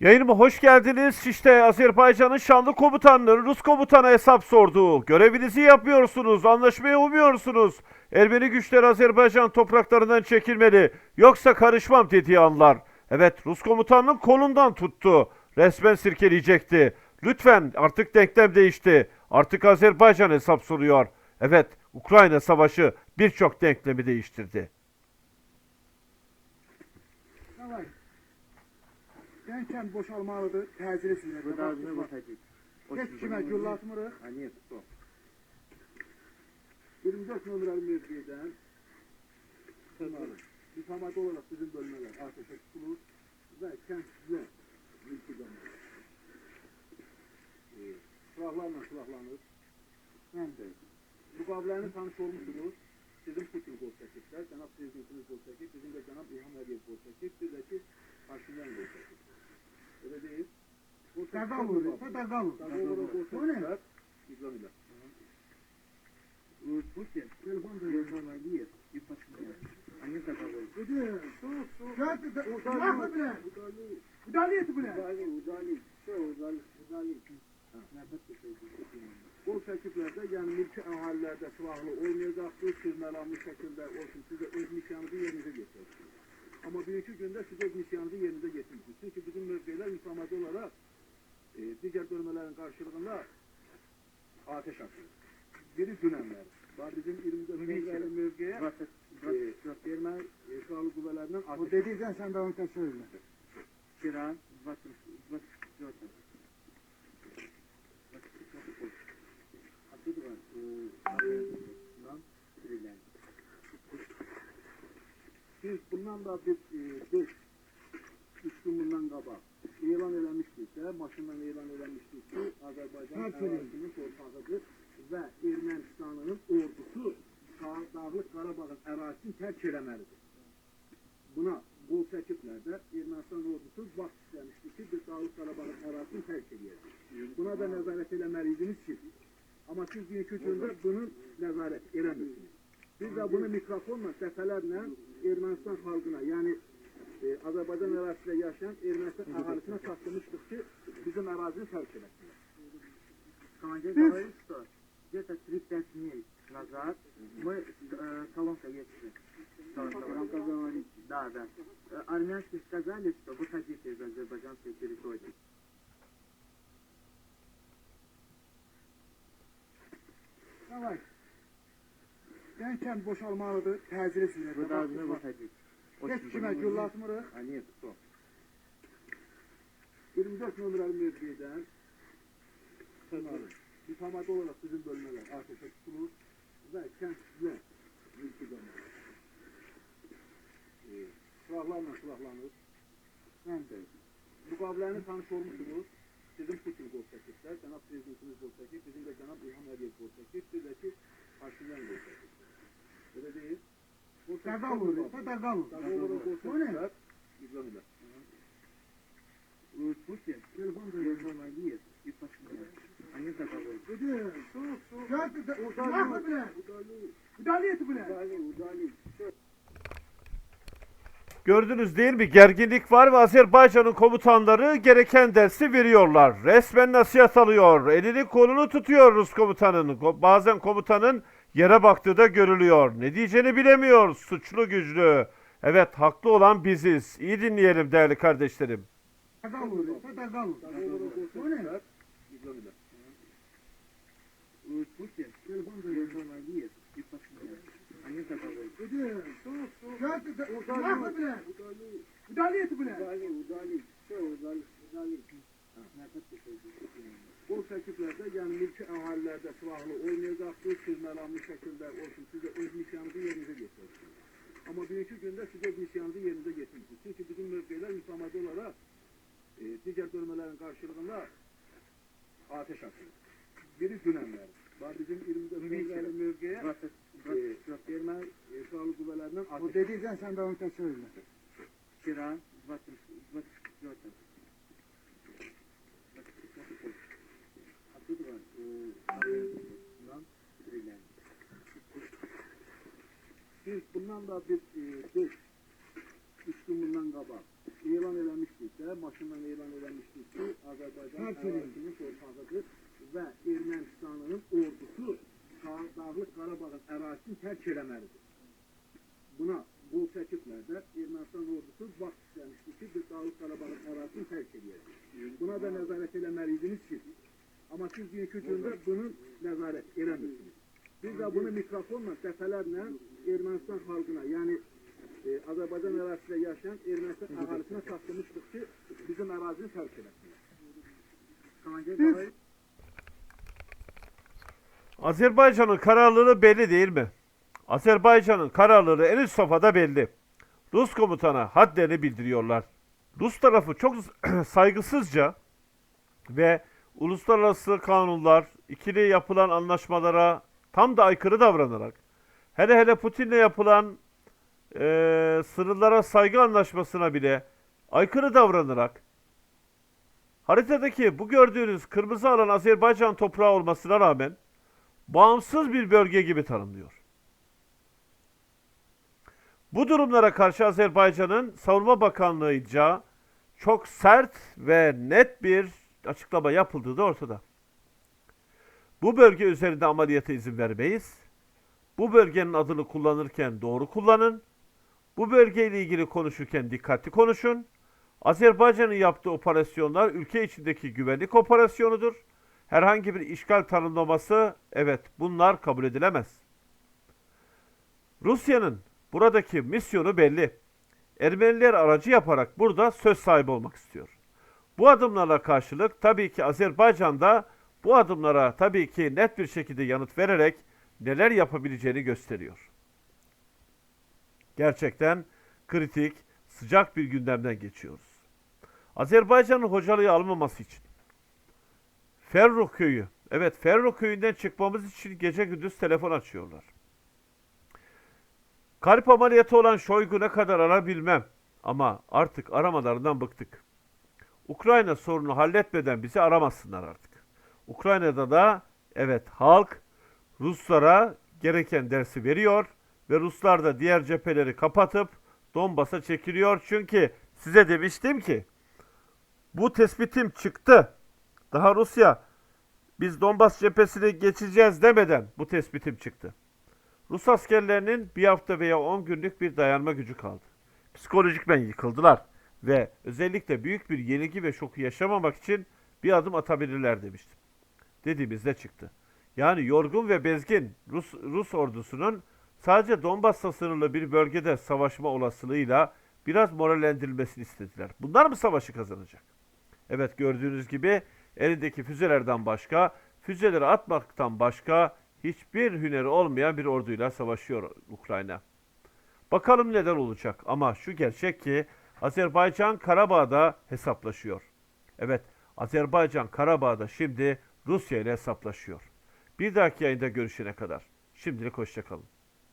Yayınıma hoş geldiniz. İşte Azerbaycan'ın şanlı komutanları Rus komutana hesap sordu. Görevinizi yapmıyorsunuz, anlaşmaya umuyorsunuz. Ermeni güçler Azerbaycan topraklarından çekilmeli. Yoksa karışmam dediği anlar. Evet, Rus komutanının kolundan tuttu. Resmen sirkeleyecekti. Lütfen artık denklem değişti. Artık Azerbaycan hesap soruyor. Evet, Ukrayna savaşı birçok denklemi değiştirdi. Gençken boşalmalıdır, təcili sinirdir. Gıdazını batacak. Heç kimə güllə atmırıq. Ha niye stop. 24 numaralı mevkiden müsamade olarak bizim bölmeler ateşe tutulur ve kentsizler mülkü dönür. Ee, silahlarla silahlanır. Hem de mukavelerini tanış olmuşsunuz. Sizin Putin gol çekipler, Cenab Prezidentimiz gol çekip, bizim de Cenab İlham Aliyev gol çekip, bir de ki Paşinyan gol çekip. Öyle değil. Gol çekip- Dəqal vuruyor, dəqal Dağ olarak gol O ne? çekipler, İzlam ile. Путин, телефон Ильхам Алиев и Пашинян. Они договорились. Dedi, soğuk, soğuk. Gel, de, Mahmut bile. Müdahale et bile. Udali, udali, şey udali, udali. Bu çekiplerde yani mülki ahalilerde silahlı olmayacaktır, sürmelenmiş şekilde olsun. Size öz nişanınızı yerinize getirirsiniz. Ama birinci günde size nisyanınızı yerinize getirmiştir. Çünkü bizim mevkiler müsamade olarak e, diğer bölmelerin karşılığında ateş açıyor. Biri Gülenler. Var bizim ilimde mevkiye e, Ermeni e, silahlı kuvvetlerinden ateş Bu dediysen sen de onu söyle. Kiran, Vatır, Vatır, Vatır. Da bir e, beş, bundan qabaq elan eləmişdik də, maşından elan eləmişdik ki, Azərbaycan ərazisinin torpağıdır və Ermənistanın ordusu Dağ- Dağlıq Qarabağın ərazisini tərk eləməlidir. Buna qol çəkiblər də Ermənistan ordusu vaxt istəmişdi ki, biz Dağlıq Qarabağın ərazisini tərk eləyəcək. Buna da nəzarət eləməliydiniz siz. Amma siz bugünkü gündə bunu nəzarət eləmirsiniz. Biz də bunu mikrofonla dəfələrlə Ermənistan xalqına, yəni e, Azərbaycan ərazisində yaşayan Ermənistan əhalisinə çatdırmışdıq ki, bizim ərazini tərk eləsinlər. Командир говорит, что где-то 3-5 дней назад мы э, колонка едет. Колонка говорит, да, да. Э, Армянские сказали, что выходите из азербайджанской территории. Gençken boşalmalıdır, təcili sinirdir. Gıdazını batacak. Heç kimə güllə atmırıq. Ha niye stop. 24 numaralı mevkiden müsamade olarak bizim bölmeler ateşe tutulur ve kentsizler mülkü dönür. Ee, silahlarla silahlanır. Hem de mukavelerini tanış olmuşsunuz. Sizin Putin gol çekipler, Cenab Prezidentimiz gol çekip, bizim de Cenab İlham Aliyev gol çekip, bir de ki Paşinyan gol çekip. Öyle değil. Tagavur ise tagavur. Bu ne? İbrahim'e. Unutmuş ya. Telefon da yazılamay diye. Hangi tagavur? Öde. Soğuk soğuk. Udalı. Udalı eti bile. Udalı. Udalı. Gördünüz değil mi? Gerginlik var ve Azerbaycan'ın komutanları gereken dersi veriyorlar. Resmen nasihat alıyor. Elini kolunu tutuyoruz komutanın. Bazen komutanın yere baktığı da görülüyor. Ne diyeceğini bilemiyor. Suçlu güçlü. Evet haklı olan biziz. İyi dinleyelim değerli kardeşlerim. Dəqal vuruyor, dəqal Dağ olarak gol O ne? çekipler, İzlam ile. Путин, bu təkliflərdə, yəni mülki əhalilərdə silahlı olmayacaqdır, siz məramlı şəkildə olsun, siz də öz misiyanızı yerinizə getirirsiniz. Amma bir-iki gündə siz öz misiyanızı yerinizə getirirsiniz. Çünki bizim mövqelər müsamadə olaraq e, digər bölmələrin qarşılığında ateş açılır. Biri dünənlər. Bizim 24 mövqeyə Erməni silahlı qüvvələrindən ateş açılır. Bu dediyizdən sən davam etsən söyləyirsən. Kiran, 24. 24. Biz bundan da bir e, beş, üç gün bundan qabaq elan eləmişdik də, maşından elan eləmişdik. Çin'in torpağıdır və Ermənistanın ordusu Dağ- Dağlıq Qarabağın ərazisini tərk eləməlidir. Buna qol çəkiblər də Ermənistan ordusu vaxt istəmişdi ki, biz Dağlıq Qarabağın ərazisini tərk edəyik. Buna da nəzarət eləməliydiniz siz. Amma siz bugünkü gündə bunu nəzarət eləmirsiniz. Biz də bunu mikrofonla dəfələrlə Ermənistan xalqına, yəni e, Azərbaycan ərazisində yaşayan Ermənistan əhalisinə çatdırmışdıq ki, bizim. Komandir Qarayüz Azerbaycan'ın kararlılığı belli değil mi? Azerbaycan'ın kararlılığı en üst safhada belli. Rus komutana hadlerini bildiriyorlar. Rus tarafı çok saygısızca ve uluslararası kanunlar, ikili yapılan anlaşmalara tam da aykırı davranarak, hele hele Putin'le yapılan eee sınırlara saygı anlaşmasına bile aykırı davranarak, haritadaki bu gördüğünüz kırmızı alan Azerbaycan toprağı olmasına rağmen, bağımsız bir bölge gibi tanımlıyor. Bu durumlara karşı Azerbaycan'ın Savunma Bakanlığı'nca çok sert ve net bir açıklama yapıldığı da ortada. Bu bölge üzerinde ameliyata izin vermeyiz. Bu bölgenin adını kullanırken doğru kullanın. Bu bölgeyle ilgili konuşurken dikkatli konuşun. Azerbaycan'ın yaptığı operasyonlar ülke içindeki güvenlik operasyonudur. Herhangi bir işgal tanımlaması evet bunlar kabul edilemez. Rusya'nın buradaki misyonu belli. Ermeniler aracı yaparak burada söz sahibi olmak istiyor. Bu adımlarla karşılık tabii ki Azerbaycan da bu adımlara tabii ki net bir şekilde yanıt vererek neler yapabileceğini gösteriyor. Gerçekten kritik, sıcak bir gündemden geçiyoruz. Azerbaycan'ın hocalığı almaması için Ferruh köyü. Evet Ferruh köyünden çıkmamız için gece gündüz telefon açıyorlar. Kalp ameliyatı olan Şoygu ne kadar arar bilmem. Ama artık aramalarından bıktık. Ukrayna sorunu halletmeden bizi aramasınlar artık. Ukrayna'da da evet halk Ruslara gereken dersi veriyor ve Ruslar da diğer cepheleri kapatıp Donbas'a çekiliyor. Çünkü size demiştim ki bu tespitim çıktı. Daha Rusya biz Donbas cephesini geçeceğiz demeden bu tespitim çıktı. Rus askerlerinin bir hafta veya 10 günlük bir dayanma gücü kaldı. Psikolojikmen yıkıldılar ve özellikle büyük bir yenilgi ve şoku yaşamamak için bir adım atabilirler demiştim. Dediğimizde çıktı. Yani yorgun ve bezgin Rus, Rus ordusunun sadece Donbas'ta sınırlı bir bölgede savaşma olasılığıyla biraz morallendirilmesini istediler. Bunlar mı savaşı kazanacak? Evet gördüğünüz gibi elindeki füzelerden başka, füzeleri atmaktan başka hiçbir hüneri olmayan bir orduyla savaşıyor Ukrayna. Bakalım neler olacak ama şu gerçek ki Azerbaycan Karabağ'da hesaplaşıyor. Evet Azerbaycan Karabağ'da şimdi Rusya ile hesaplaşıyor. Bir dahaki yayında görüşene kadar. Şimdilik hoşçakalın.